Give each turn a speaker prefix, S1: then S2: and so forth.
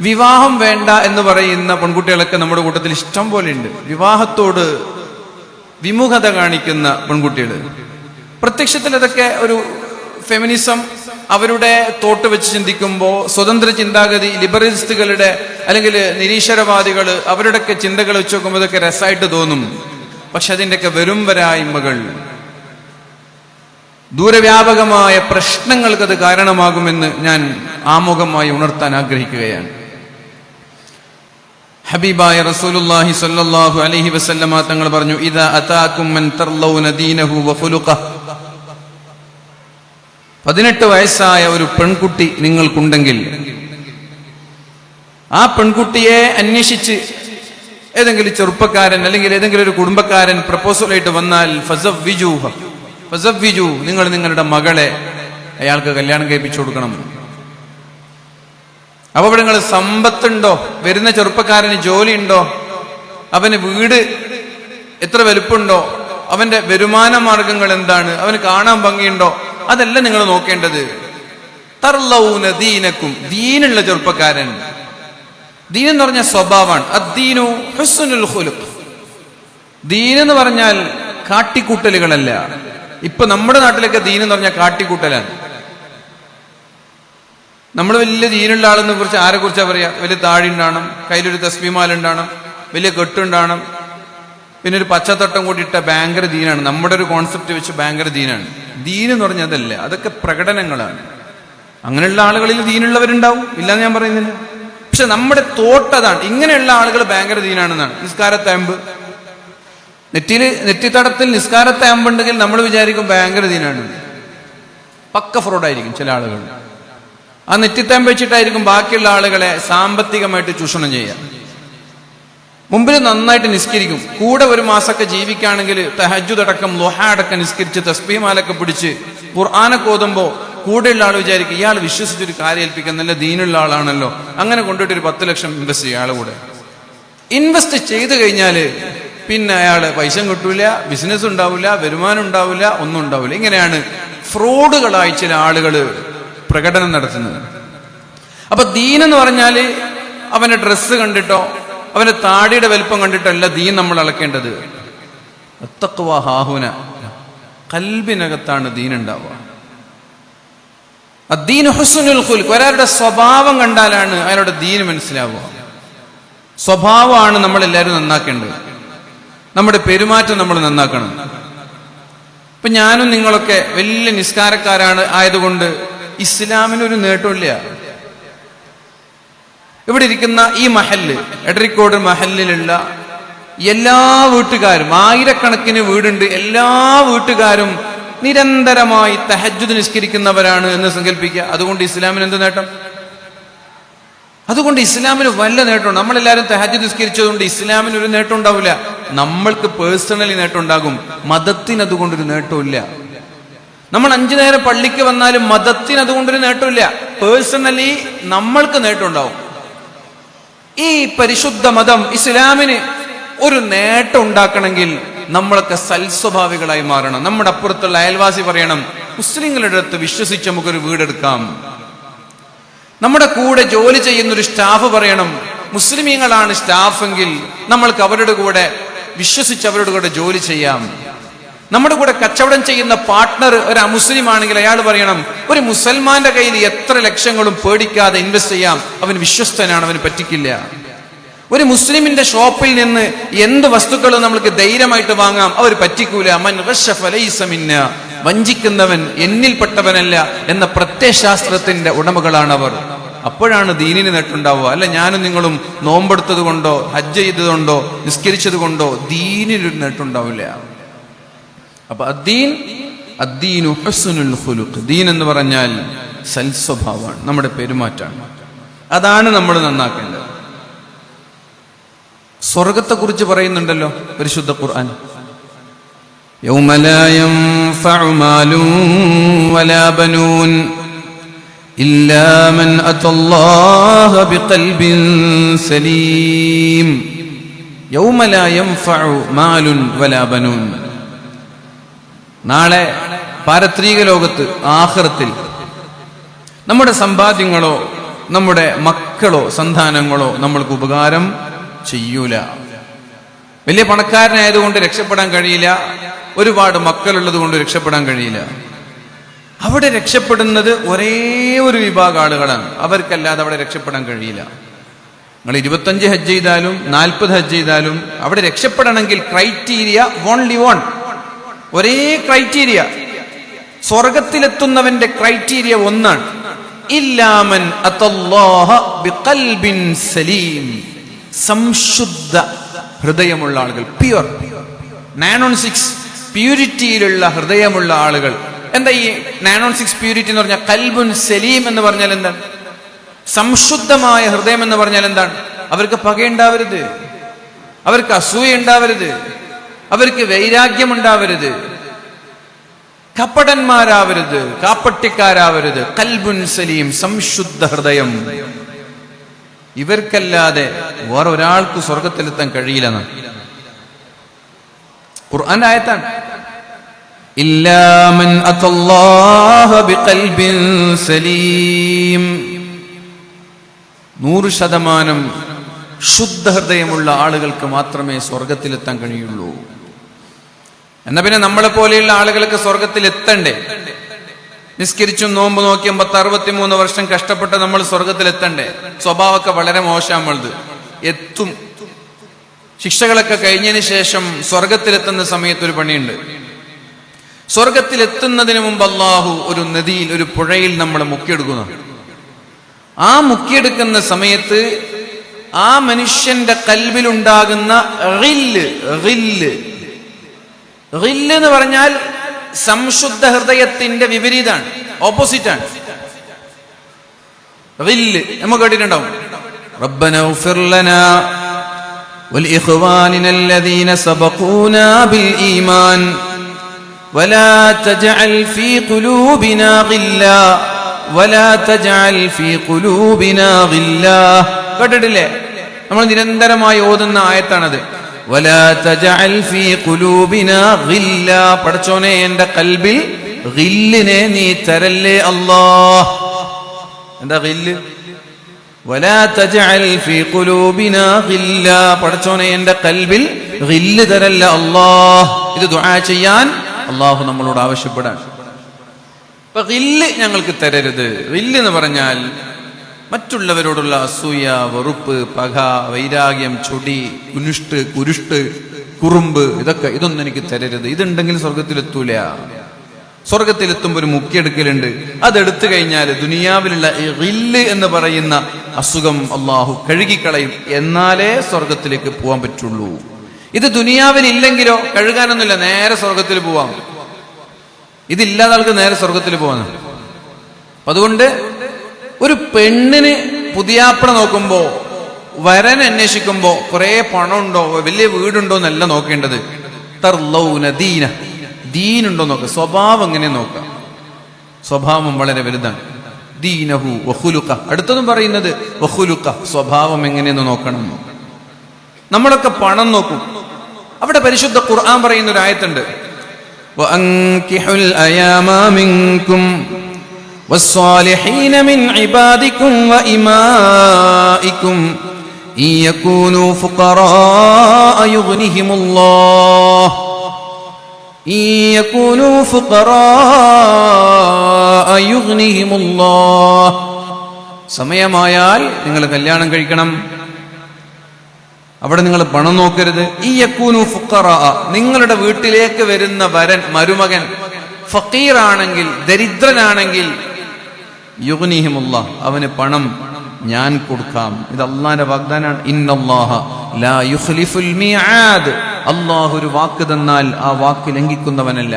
S1: വിവാഹം വേണ്ട എന്ന് പറയുന്ന പെൺകുട്ടികളൊക്കെ നമ്മുടെ കൂട്ടത്തിൽ ഇഷ്ടം പോലെ ഉണ്ട്. വിവാഹത്തോട് വിമുഖത കാണിക്കുന്ന പെൺകുട്ടികൾ. പ്രത്യക്ഷത്തിൽ അതൊക്കെ ഒരു ഫെമിനിസം അവരുടെ തോട്ട് വെച്ച് ചിന്തിക്കുമ്പോൾ സ്വതന്ത്ര ചിന്താഗതി ലിബറലിസ്റ്റുകളുടെ അല്ലെങ്കിൽ നിരീശ്വരവാദികൾ അവരുടെയൊക്കെ ചിന്തകൾ വെച്ച് നോക്കുമ്പോൾ ഇതൊക്കെ രസമായിട്ട് തോന്നും. പക്ഷെ അതിന്റെയൊക്കെ വെറും വരായ്മകൾ ദൂരവ്യാപകമായ പ്രശ്നങ്ങൾക്കത് കാരണമാകുമെന്ന് ഞാൻ ആമുഖമായി ഉണർത്താൻ ആഗ്രഹിക്കുകയാണ്. ഹബീബായ റസൂലുള്ളാഹി സ്വല്ലല്ലാഹു അലൈഹി വസല്ലമ തങ്ങൾ പറഞ്ഞു ഇദാ അതാകും മൻ തർലൗന ദീനഹു വ ഖുലുഖഹ് പതിനെട്ട് വയസ്സായ ഒരു പെൺകുട്ടി നിങ്ങൾക്കുണ്ടെങ്കിൽ ആ പെൺകുട്ടിയെ അന്വേഷിച്ച് ഏതെങ്കിലും ചെറുപ്പക്കാരൻ അല്ലെങ്കിൽ ഏതെങ്കിലും ഒരു കുടുംബക്കാരൻ പ്രപ്പോസലായിട്ട് വന്നാൽ ഫസവ്വിജൂഹ. ഫസവ്വിജൂ നിങ്ങൾ നിങ്ങളുടെ മകളെ അയാൾക്ക് കല്യാണം കഴിപ്പിച്ചു കൊടുക്കണം. അപ്പൊ ഇവിടെ നിങ്ങൾ സമ്പത്തുണ്ടോ? വരുന്ന ചെറുപ്പക്കാരന് ജോലിയുണ്ടോ? അവന് വീട് എത്ര വലുപ്പുണ്ടോ? അവന്റെ വരുമാന മാർഗങ്ങൾ എന്താണ്? അവന് കാണാൻ ഭംഗിയുണ്ടോ? അതല്ല നിങ്ങൾ നോക്കേണ്ടത്. തർലൗന ദീനക്കും. ദീനുള്ള ചെറുപ്പക്കാരൻ. ദീൻ എന്ന് പറഞ്ഞ സ്വഭാവമാണ് അദ്ദീനു ഹുസ്നുൽ ഖുലുഖ്. ദീൻ എന്ന് പറഞ്ഞാൽ കാട്ടിക്കൂട്ടലുകളല്ല. ഇപ്പൊ നമ്മുടെ നാട്ടിലൊക്കെ ദീൻ എന്ന് പറഞ്ഞാൽ കാട്ടിക്കൂട്ടലാണ്. നമ്മൾ വലിയ ദീനുള്ള ആളെന്ന് കുറിച്ച് ആരെ കുറിച്ചാ പറയാ? വലിയ താഴി ഉണ്ടാവണം കയ്യിലൊരു തസ്ബിമാല ഉണ്ടാവണം വലിയ കെട്ടുണ്ടാവണം പിന്നെ ഒരു പച്ചത്തട്ടം കൂടി ഇട്ട ഭയങ്കര ദീനാണ്. നമ്മുടെ ഒരു കോൺസെപ്റ്റ് വെച്ച് ഭയങ്കര ദീനാണ്. ദീൻ എന്ന് പറഞ്ഞാൽ അതല്ല അതൊക്കെ പ്രകടനങ്ങളാണ്. അങ്ങനെയുള്ള ആളുകളിൽ ദീനുള്ളവരുണ്ടാവും. ഇല്ലാന്ന് ഞാൻ പറയുന്നില്ല. പക്ഷെ നമ്മുടെ തോട്ടതാണ് ഇങ്ങനെയുള്ള ആളുകൾ ഭയങ്കര ദീനാണെന്നാണ്. നിസ്കാരത്താമ്പ് നെറ്റിയിൽ നെറ്റിത്തടത്തിൽ നിസ്കാരത്താമ്പ് ഉണ്ടെങ്കിൽ നമ്മൾ വിചാരിക്കും ഭയങ്കര ദീനാണ്. പക്ക ഫ്രോഡായിരിക്കും ചില ആളുകൾ. ആ നെറ്റിത്തം വെച്ചിട്ടായിരിക്കും ബാക്കിയുള്ള ആളുകളെ സാമ്പത്തികമായിട്ട് ചൂഷണം ചെയ്യുക. മുമ്പിൽ നന്നായിട്ട് നിസ്കരിക്കും. കൂടെ ഒരു മാസമൊക്കെ ജീവിക്കുകയാണെങ്കിൽ തഹജുദടക്കം ലൊഹ അടക്കം നിസ്കരിച്ച് തസ്ബീമാലൊക്കെ പിടിച്ച് ഖുർആാനൊക്കെ ഓതുമ്പോൾ കൂടെയുള്ള ആൾ വിചാരിക്കും ഇയാൾ വിശ്വസിച്ചൊരു കാര്യം ഏൽപ്പിക്കാൻ നല്ല ദീനുള്ള ആളാണല്ലോ. അങ്ങനെ കൊണ്ടുപോയിട്ട് ഒരു പത്ത് ലക്ഷം ഇൻവെസ്റ്റ് ചെയ്യുക ആളെ കൂടെ. ഇൻവെസ്റ്റ് ചെയ്തു കഴിഞ്ഞാൽ പിന്നെ അയാൾ പൈസ കിട്ടൂല ബിസിനസ് ഉണ്ടാവില്ല വരുമാനം ഉണ്ടാവില്ല ഒന്നും ഉണ്ടാവില്ല ഇങ്ങനെയാണ് ഫ്രോഡുകളായി ചില ആളുകൾ പ്രകടനം നടത്തുന്നത്. അപ്പൊ ദീൻ എന്ന് പറഞ്ഞാൽ അവന്റെ ഡ്രസ്സ് കണ്ടിട്ടോ അവന്റെ താടിയുടെ വലിപ്പം കണ്ടിട്ടോ അല്ല ദീൻ നമ്മൾ അളക്കേണ്ടത്. അത്തക്കുവ ഹാഹുന. കൽബിനകത്താണ് ദീൻ ഉണ്ടാവുക. ഒരാളുടെ സ്വഭാവം കണ്ടാലാണ് അയാളുടെ ദീന് മനസ്സിലാവുക. സ്വഭാവമാണ് നമ്മൾ എല്ലാവരും നന്നാക്കേണ്ടത്. നമ്മുടെ പെരുമാറ്റം നമ്മൾ നന്നാക്കണം. ഇപ്പൊ ഞാനും നിങ്ങളൊക്കെ വലിയ നിസ്കാരക്കാരാണ് ആയതുകൊണ്ട് ഇസ്ലാമിനൊരു നേട്ടമില്ല ഇവിടെ ഇരിക്കുന്ന ഈ മഹല്ല് എടരിക്കോട് മഹല്ലിലുള്ള എല്ലാ വീട്ടുകാരും ആയിരക്കണക്കിന് വീടുണ്ട് എല്ലാ വീട്ടുകാരും നിരന്തരമായി തഹജുദ് നിസ്കരിക്കുന്നവരാണ് എന്ന് സങ്കല്പിക്കുക. അതുകൊണ്ട് ഇസ്ലാമിന് എന്ത് നേട്ടം? അതുകൊണ്ട് ഇസ്ലാമിന് വല്ല നേട്ടമുണ്ട്. നമ്മളെല്ലാവരും തഹജ് നിസ്കരിച്ചതുകൊണ്ട് ഇസ്ലാമിന് ഒരു നേട്ടം ഉണ്ടാവില്ല. നമ്മൾക്ക് പേഴ്സണലി നേട്ടം ഉണ്ടാകും. മതത്തിന് അതുകൊണ്ടൊരു നേട്ടമില്ല നമ്മൾ അഞ്ചു നേരം പള്ളിക്ക് വന്നാലും മതത്തിന് അതുകൊണ്ടൊരു നേട്ടമില്ല. പേഴ്സണലി നമ്മൾക്ക് നേട്ടമുണ്ടാവും. ഈ പരിശുദ്ധ മതം ഇസ്ലാമിന് ഒരു നേട്ടം ഉണ്ടാക്കണമെങ്കിൽ നമ്മളൊക്കെ സൽസ്വഭാവികളായി മാറണം. നമ്മുടെ അപ്പുറത്തുള്ള അയൽവാസി പറയണം മുസ്ലിങ്ങളുടെ അടുത്ത് വിശ്വസിച്ച് നമുക്കൊരു വീടെടുക്കാം. നമ്മുടെ കൂടെ ജോലി ചെയ്യുന്ന ഒരു സ്റ്റാഫ് പറയണം മുസ്ലിമീങ്ങളാണ് സ്റ്റാഫെങ്കിൽ നമ്മൾക്ക് അവരുടെ കൂടെ വിശ്വസിച്ച് അവരുടെ കൂടെ ജോലി ചെയ്യാം. നമ്മുടെ കൂടെ കച്ചവടം ചെയ്യുന്ന പാർട്ട്ണർ ഒരു മുസ്ലിം ആണെങ്കിൽ അയാൾ പറയണം ഒരു മുസൽമാന്റെ കയ്യിൽ എത്ര ലക്ഷങ്ങളും പേടിക്കാതെ ഇൻവെസ്റ്റ് ചെയ്യാം. അവൻ വിശ്വസ്തനാണ് അവന് പറ്റിക്കില്ല. ഒരു മുസ്ലിമിന്റെ ഷോപ്പിൽ നിന്ന് എന്ത് വസ്തുക്കളും നമ്മൾക്ക് ധൈര്യമായിട്ട് വാങ്ങാം അവർ പറ്റിക്കൂല. മൻ. വഞ്ചിക്കുന്നവൻ എന്നിൽപ്പെട്ടവനല്ല എന്ന പ്രത്യയശാസ്ത്രത്തിന്റെ ഉടമകളാണ് അവർ അപ്പോഴാണ് ദീനിന് നേട്ടുണ്ടാവുക അല്ല ഞാനും നിങ്ങളും നോമ്പെടുത്തത് കൊണ്ടോ ഹജ്ജ് ചെയ്തതുകൊണ്ടോ നിസ്കരിച്ചത് കൊണ്ടോ ദീനിനൊരു നേട്ടുണ്ടാവില്ല അപ്പൊ ദീൻ എന്ന് പറഞ്ഞാൽ സൽസ്വഭാവമാണ് നമ്മുടെ പെരുമാറ്റമാണ്. അതാണ് നമ്മൾ നന്നാക്കേണ്ടത്. സ്വർഗത്തെക്കുറിച്ച് പറയുന്നുണ്ടല്ലോ പരിശുദ്ധ ഖുർആൻ. സലീം. നാളെ പാരത്രീക ലോകത്ത് ആഹ്റത്തിൽ നമ്മുടെ സമ്പാദ്യങ്ങളോ നമ്മുടെ മക്കളോ സന്താനങ്ങളോ നമ്മൾക്ക് ഉപകാരം ചെയ്യൂല. വലിയ പണക്കാരനായതുകൊണ്ട് രക്ഷപ്പെടാൻ കഴിയില്ല. ഒരുപാട് മക്കളുള്ളത് കൊണ്ട് രക്ഷപ്പെടാൻ കഴിയില്ല. അവിടെ രക്ഷപ്പെടുന്നത് ഒരേ ഒരു വിഭാഗം ആളുകളാണ്. അവർക്കല്ലാതെ അവിടെ രക്ഷപ്പെടാൻ കഴിയില്ല. നിങ്ങൾ ഇരുപത്തഞ്ച് ഹജ്ജ് ചെയ്താലും നാൽപ്പത് ഹജ്ജ് ചെയ്താലും അവിടെ രക്ഷപ്പെടണമെങ്കിൽ ക്രൈറ്റീരിയ ഓൺലി വൺ ഒരേ ക്രൈറ്റീരിയ. സ്വർഗത്തിലെത്തുന്നവന്റെ ക്രൈറ്റീരിയ ഒന്നാണ്. ഇല്ലാമൻ ബിഖൽബിൻ സലീം. സംശുദ്ധ ഹൃദയമുള്ള ആളുകൾ പ്യുവർ. നയൻ സിക്സ് പ്യൂരിറ്റിയിലുള്ള ഹൃദയമുള്ള ആളുകൾ. എന്താ ഈ നയൻ സിക്സ് പ്യൂരിറ്റി എന്ന് പറഞ്ഞാൽ കൽബുൻ സലീം എന്ന് പറഞ്ഞാൽ എന്താണ് സംശുദ്ധമായ ഹൃദയം എന്ന് പറഞ്ഞാൽ എന്താണ്? അവർക്ക് പകയുണ്ടാവരുത്. അവർക്ക് അസൂയ ഉണ്ടാവരുത്. അവർക്ക് വൈരാഗ്യമുണ്ടാവരുത്. കപ്പടന്മാരാവരുത് കാപ്പട്ടിക്കാരാവരുത്. കൽബുൻ സലീം സംശുദ്ധ ഹൃദയം. ഇവർക്കല്ലാതെ വേറെ ഒരാൾക്ക് സ്വർഗത്തിലെത്താൻ കഴിയില്ലെന്ന്. ഖുർആൻ ആയത്താണ്. ഇല്ലാമൻ സലീം. നൂറ് ശതമാനം ശുദ്ധ ഹൃദയമുള്ള ആളുകൾക്ക് മാത്രമേ സ്വർഗത്തിലെത്താൻ കഴിയുള്ളൂ. എന്നാ പിന്നെ നമ്മളെ പോലെയുള്ള ആളുകൾക്ക് സ്വർഗത്തിൽ എത്തണ്ടേ? നിസ്കരിച്ചും നോമ്പ് നോക്കിയും പത്ത് അറുപത്തിമൂന്ന് വർഷം കഷ്ടപ്പെട്ട് നമ്മൾ സ്വർഗത്തിൽ എത്തണ്ടേ? സ്വഭാവമൊക്കെ വളരെ മോശം നമ്മളത് എത്തും. ശിക്ഷകളൊക്കെ കഴിഞ്ഞതിന് ശേഷം സ്വർഗത്തിലെത്തുന്ന സമയത്ത് ഒരു പണിയുണ്ട്. സ്വർഗത്തിലെത്തുന്നതിന് മുമ്പ് അള്ളാഹു ഒരു നദിയിൽ ഒരു പുഴയിൽ നമ്മൾ മുക്കിയെടുക്കുന്നു. ആ മുക്കിയെടുക്കുന്ന സമയത്ത് ആ മനുഷ്യന്റെ കൽവിലുണ്ടാകുന്ന റില്ല് റില്ല് റില്ല് എന്ന് പറഞ്ഞാൽ സംശുദ്ധ ഹൃദയത്തിന്റെ വിപരീതമാണ് ഓപ്പോസിറ്റാണ് റില്ല് നമുക്ക് കേട്ടിട്ടുണ്ടാവും ربنا اغفر لنا ولإخواننا الذين سبقونا بالإيمان ولا تجعل في قلوبنا غلا ولا تجعل في قلوبنا غلا കേട്ടിട്ടില്ലേ നമ്മൾ നിരന്തരമായി ഓതുന്ന ആയത്താണത് പഠിച്ചോനെ എന്റെ കൽബിൽ ഗില്ലിനെ നീ തരല്ലേ അല്ലാ എന്താ ഗില്ല് പഠിച്ചോനെ എന്റെ കൽബിൽ ഗില്ല് തരല്ലേ അല്ലാഹ്. ഇത് ദുആ ചെയ്യാൻ അല്ലാഹു നമ്മളോട് ആവശ്യപ്പെടാൻ. ഇപ്പൊ ഗില്ല് ഞങ്ങൾക്ക് തരരുത്. ഗില്ല് എന്ന് പറഞ്ഞാൽ മറ്റുള്ളവരോടുള്ള അസൂയ വെറുപ്പ് പക വൈരാഗ്യം ചൊടി കുനിഷ്ട് കുരുഷ്ട് കുറുമ്പ് ഇതൊക്കെ ഇതൊന്നും എനിക്ക് തരരുത്. ഇതുണ്ടെങ്കിൽ സ്വർഗത്തിലെത്തൂല സ്വർഗത്തിലെത്തുമ്പോൾ ഒരു മുക്കിയെടുക്കലുണ്ട്. അതെടുത്തു കഴിഞ്ഞാൽ ദുനിയാവിലുള്ള റില്ല് എന്ന് പറയുന്ന അസുഖം അള്ളാഹു കഴുകിക്കളയും. എന്നാലേ സ്വർഗത്തിലേക്ക് പോകാൻ പറ്റുള്ളൂ. ഇത് ദുനിയാവിൽ ഇല്ലെങ്കിലോ കഴുകാനൊന്നുമില്ല നേരെ സ്വർഗത്തിൽ പോവാം. ഇതില്ലാതെ ആൾക്ക് നേരെ സ്വർഗത്തിൽ പോവാന്ന് അതുകൊണ്ട് ഒരു പെണ്ണിന് പുതിയാപ്പിള നോക്കുമ്പോ വരൻ അന്വേഷിക്കുമ്പോ കുറെ പണമുണ്ടോ? വലിയ വീടുണ്ടോ എന്നല്ല നോക്കേണ്ടത്. തർലൗന ദീന. ദീനുണ്ടോ നോക്കുക സ്വഭാവം എങ്ങനെ നോക്കുക? സ്വഭാവം വളരെ വലുതാണ്. ദീനഹു വഹുലുക്ക അടുത്തതും പറയുന്നത് വഹുലുക്ക സ്വഭാവം എങ്ങനെയെന്ന് നോക്കണം. നമ്മളൊക്കെ പണം നോക്കും. അവിടെ പരിശുദ്ധ ഖുർആൻ പറയുന്ന ഒരു ആയത്തുണ്ട്. والصالحين من عبادكم وإمائكم إن يكونوا فقراء يغنهم الله إن يكونوا فقراء يغنهم الله സമയമായാൽ നിങ്ങൾ കല്യാണം കഴിക്കണം അവിടെ നിങ്ങൾ പണം നോക്കരുത് ഈ യക്കൂനു ഫുക്കറ നിങ്ങളുടെ വീട്ടിലേക്ക് വരുന്ന വരൻ മരുമകൻ ഫക്കീറാണെങ്കിൽ ദരിദ്രനാണെങ്കിൽ യുഗ്നിഹിമുള്ള അവന് പണം ഞാൻ കൊടുക്കാം. ഇത് അള്ളാന്റെ വാഗ്ദാനാണ് ഇന്നല്ലാഹ ലാ യുഖ്ലിഫുൽ മീആദ് അള്ളാഹു ഒരു വാക്ക് തന്നാൽ ആ വാക്ക് ലംഘിക്കുന്നവനല്ല.